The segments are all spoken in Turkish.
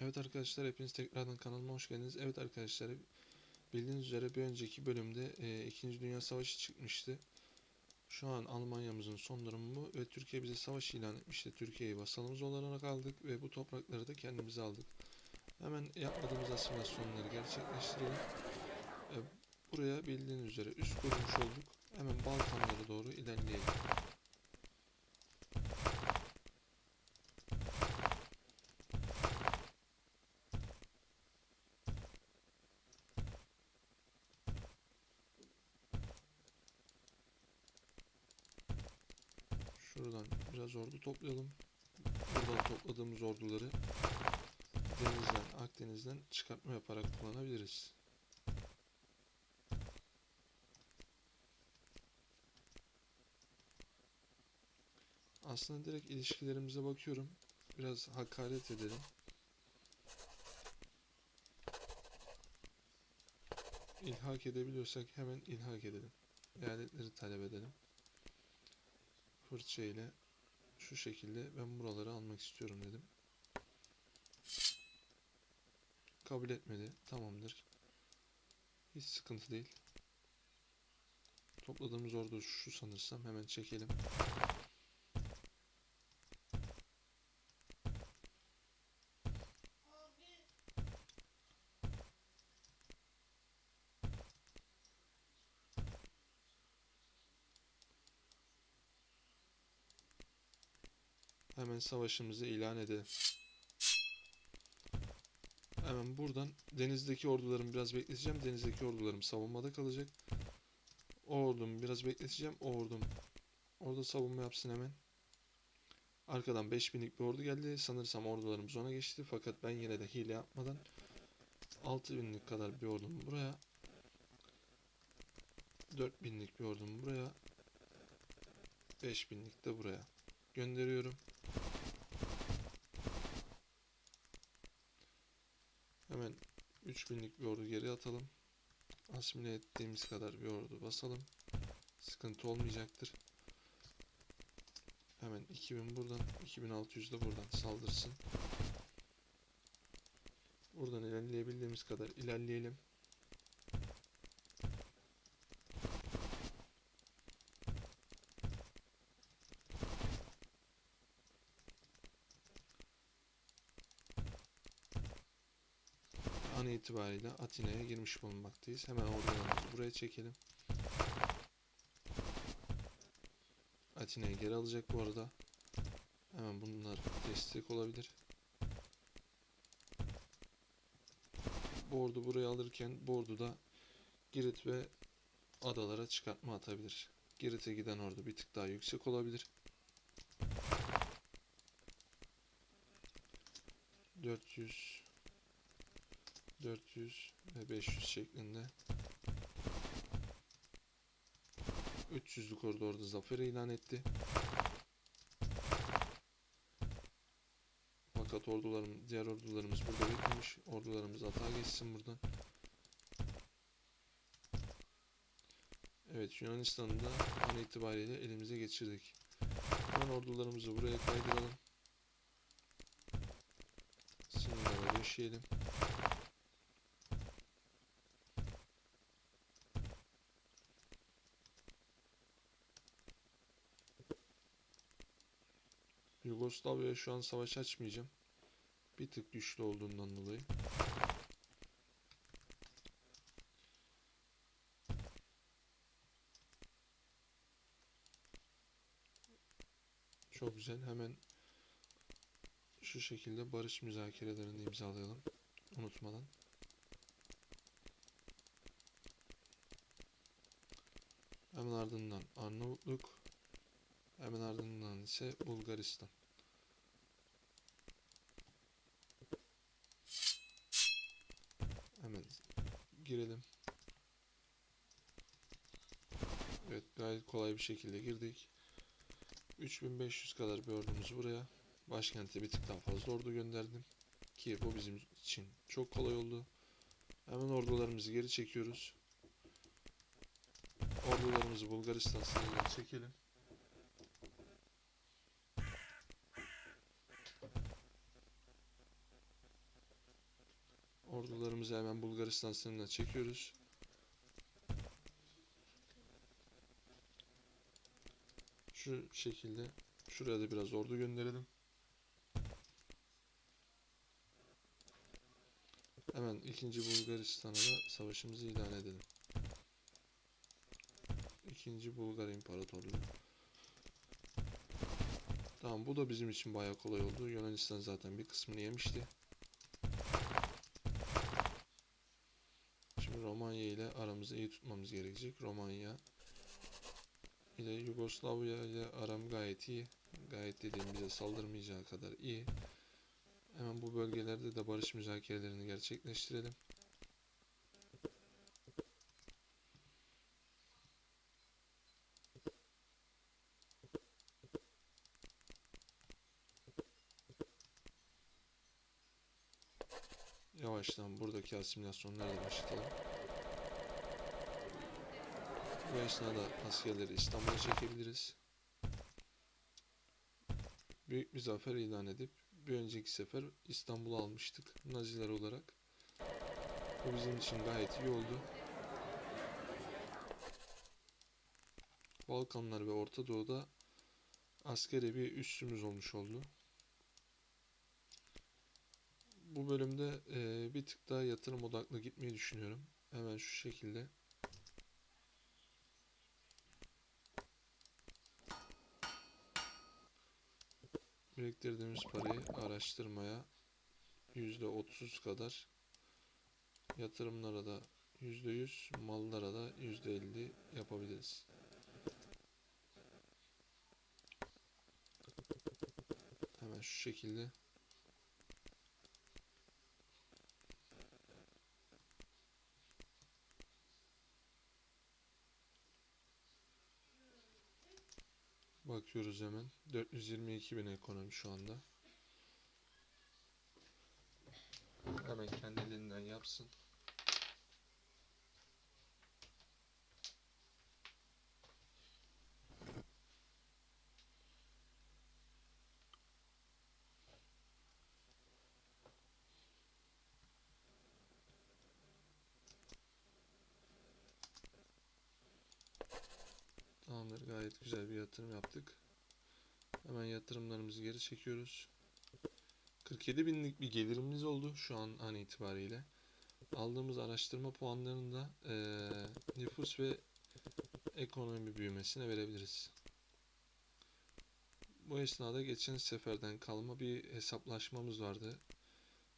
Evet arkadaşlar hepiniz tekrardan kanalıma hoş geldiniz. Evet arkadaşlar bildiğiniz üzere bir önceki bölümde e, 2. Dünya Savaşı çıkmıştı. Şu an Almanya'mızın son durumu bu ve Türkiye bize savaş ilan etmişti. Türkiye'yi vasalımız olarak aldık ve bu toprakları da kendimize aldık. Hemen yapmadığımız asimilasyonları gerçekleştirelim. E, buraya bildiğiniz üzere üst kurmuş olduk. Hemen Balkanlara doğru ilerleyelim. Şuradan biraz ordu toplayalım. Buradan topladığımız orduları denizden, Akdeniz'den çıkartma yaparak kullanabiliriz. Aslında direkt ilişkilerimize bakıyorum. Biraz hakaret edelim. İlhak edebiliyorsak hemen ilhak edelim. Eyaletleri talep edelim fırça ile şu şekilde ben buraları almak istiyorum dedim. Kabul etmedi. Tamamdır. Hiç sıkıntı değil. Topladığımız ordu şu sanırsam hemen çekelim. Hemen savaşımızı ilan edelim. Hemen buradan denizdeki ordularımı biraz bekleteceğim. Denizdeki ordularım savunmada kalacak. O ordumu biraz bekleteceğim. Ordum orada savunma yapsın hemen. Arkadan 5000'lik bir ordu geldi. Sanırsam ordularımız ona geçti. Fakat ben yine de hile yapmadan 6000'lik kadar bir ordum buraya. 4000'lik bir ordum buraya. 5000'lik de buraya gönderiyorum. Hemen 3000'lik bir ordu geri atalım. Asimile ettiğimiz kadar bir ordu basalım. Sıkıntı olmayacaktır. Hemen 2000 buradan, 2600 de buradan saldırsın. Buradan ilerleyebildiğimiz kadar ilerleyelim. An itibariyle Atina'ya girmiş bulunmaktayız. Hemen ordularımızı buraya çekelim. Atina'yı geri alacak bu arada. Hemen bunlar destek olabilir. Bu ordu buraya alırken bu ordu da Girit ve adalara çıkartma atabilir. Girit'e giden ordu bir tık daha yüksek olabilir. 400 400 ve 500 şeklinde 300'lük ordu orada zafer ilan etti. Fakat ordularım, diğer ordularımız burada beklemiş. Ordularımız hata geçsin buradan. Evet Yunanistan'ı da an itibariyle elimize geçirdik. Hemen ordularımızı buraya kaydıralım. Sınırlara döşeyelim. Yugoslavya'ya şu an savaş açmayacağım. Bir tık güçlü olduğundan dolayı. Çok güzel. Hemen şu şekilde barış müzakerelerini imzalayalım. Unutmadan. Hemen ardından Arnavutluk. Hemen ardından ise Bulgaristan. Hemen girelim. Evet gayet kolay bir şekilde girdik. 3500 kadar bir ordumuz buraya. Başkente bir tık daha fazla ordu gönderdim. Ki bu bizim için çok kolay oldu. Hemen ordularımızı geri çekiyoruz. Ordularımızı Bulgaristan sınırına çekelim. Ordularımızı hemen Bulgaristan sınırına çekiyoruz. Şu şekilde şuraya da biraz ordu gönderelim. Hemen ikinci Bulgaristan'a da savaşımızı ilan edelim. İkinci Bulgar İmparatorluğu. Tamam bu da bizim için bayağı kolay oldu. Yunanistan zaten bir kısmını yemişti. Şimdi Romanya aramızı iyi tutmamız gerekecek. Romanya ile Yugoslavya ile aram gayet iyi. Gayet dediğim bize saldırmayacağı kadar iyi. Hemen bu bölgelerde de barış müzakerelerini gerçekleştirelim. Yavaştan buradaki asimilasyonları da. Bu esnada askerleri İstanbul'a çekebiliriz. Büyük bir zafer ilan edip bir önceki sefer İstanbul'u almıştık Naziler olarak. Bu bizim için gayet iyi oldu. Balkanlar ve Orta Doğu'da askeri bir üssümüz olmuş oldu. Bu bölümde eee, bir tık daha yatırım odaklı gitmeyi düşünüyorum. Hemen şu şekilde. Biriktirdiğimiz parayı araştırmaya %30 kadar yatırımlara da %100 mallara da %50 yapabiliriz. Hemen şu şekilde bakıyoruz hemen 422 bin ekonomi şu anda. Hemen kendiliğinden yapsın. Tamamdır. Gayet güzel bir yatırım yaptık. Hemen yatırımlarımızı geri çekiyoruz. 47 binlik bir gelirimiz oldu şu an an itibariyle. Aldığımız araştırma puanlarını da eee, nüfus ve ekonomi büyümesine verebiliriz. Bu esnada geçen seferden kalma bir hesaplaşmamız vardı.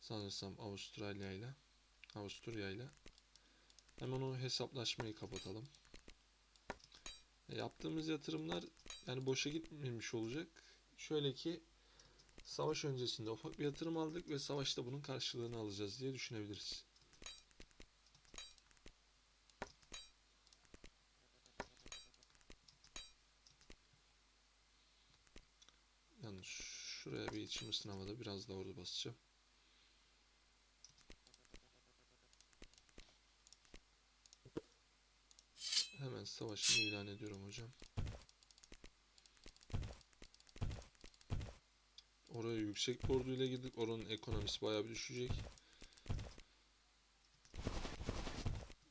Sanırsam Avustralya ile Avusturya ile. Hemen o hesaplaşmayı kapatalım. E, Yaptığımız yatırımlar yani boşa gitmemiş olacak. Şöyle ki savaş öncesinde ufak bir yatırım aldık ve savaşta bunun karşılığını alacağız diye düşünebiliriz. Yalnız şuraya bir içim ısınamadı. Biraz da orada basacağım. Hemen savaşımı ilan ediyorum hocam. Oraya yüksek bir orduyla girdik. Oranın ekonomisi bayağı bir düşecek.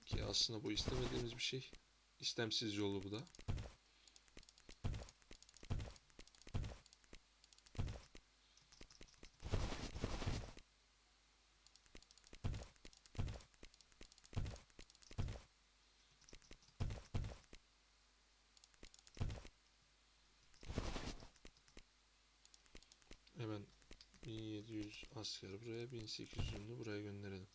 Ki aslında bu istemediğimiz bir şey. İstemsiz yolu bu da. Hemen 1700 asker buraya, 1800 ünlü buraya gönderelim.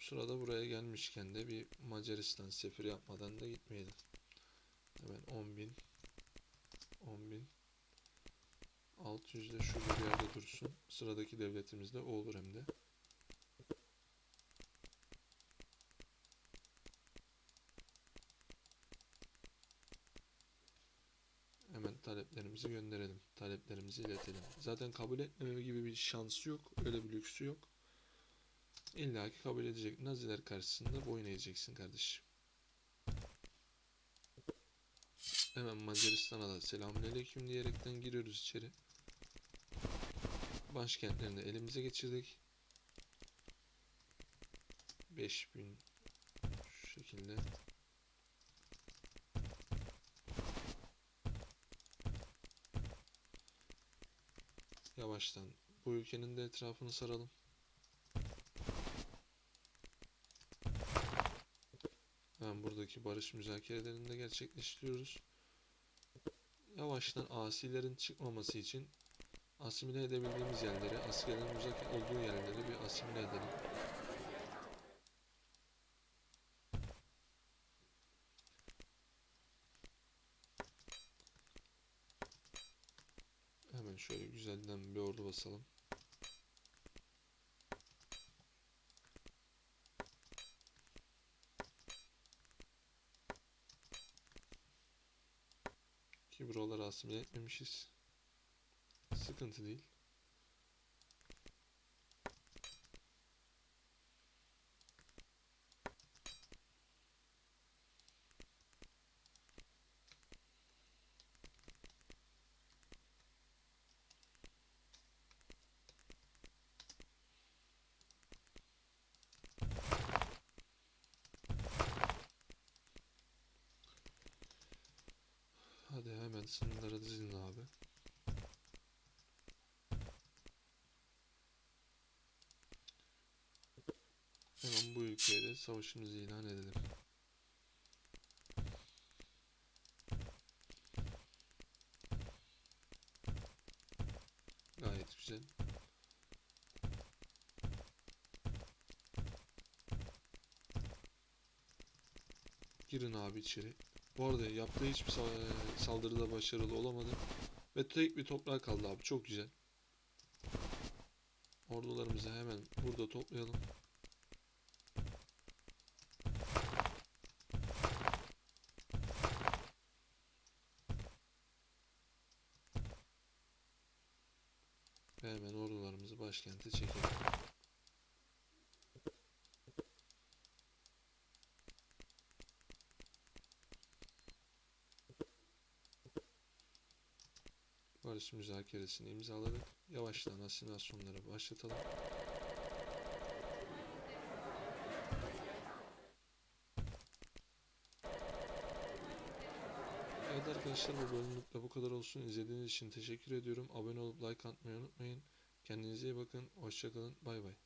Sırada buraya gelmişken de bir Macaristan seferi yapmadan da gitmeyelim. Hemen 10.000 10.000 600 de şurada bir yerde dursun. Sıradaki devletimiz de o olur hem de. Hemen taleplerimizi gönderelim. Taleplerimizi iletelim. Zaten kabul etmeme gibi bir şansı yok. Öyle bir lüksü yok. İlla ki kabul edecek. Naziler karşısında boyun eğeceksin kardeşim. Hemen Macaristan'a da selamünaleyküm diyerekten giriyoruz içeri. Başkentlerini elimize geçirdik. 5000 şu şekilde. Yavaştan bu ülkenin de etrafını saralım. Hemen buradaki barış müzakerelerini de gerçekleştiriyoruz. Yavaştan asilerin çıkmaması için asimile edebildiğimiz yerleri, askerlerin uzak olduğu yerleri bir asimile edelim. Hemen şöyle güzelden bir ordu basalım. Ki buraları asimile etmemişiz. Sıkıntı değil. Hemen sınırlara dizilin abi. Hemen bu ülkeye de savaşımızı ilan edelim. Gayet güzel. Girin abi içeri. Bu arada yaptığı hiçbir sa- saldırıda başarılı olamadı. Ve tek bir toprak kaldı abi. Çok güzel. Ordularımızı hemen burada toplayalım. Ve hemen ordularımızı başkente çekelim. Barış müzakeresini imzaladık. Yavaştan asimilasyonları başlatalım. Evet arkadaşlar bu bölümlük de bu kadar olsun. İzlediğiniz için teşekkür ediyorum. Abone olup like atmayı unutmayın. Kendinize iyi bakın. Hoşçakalın. Bay bay.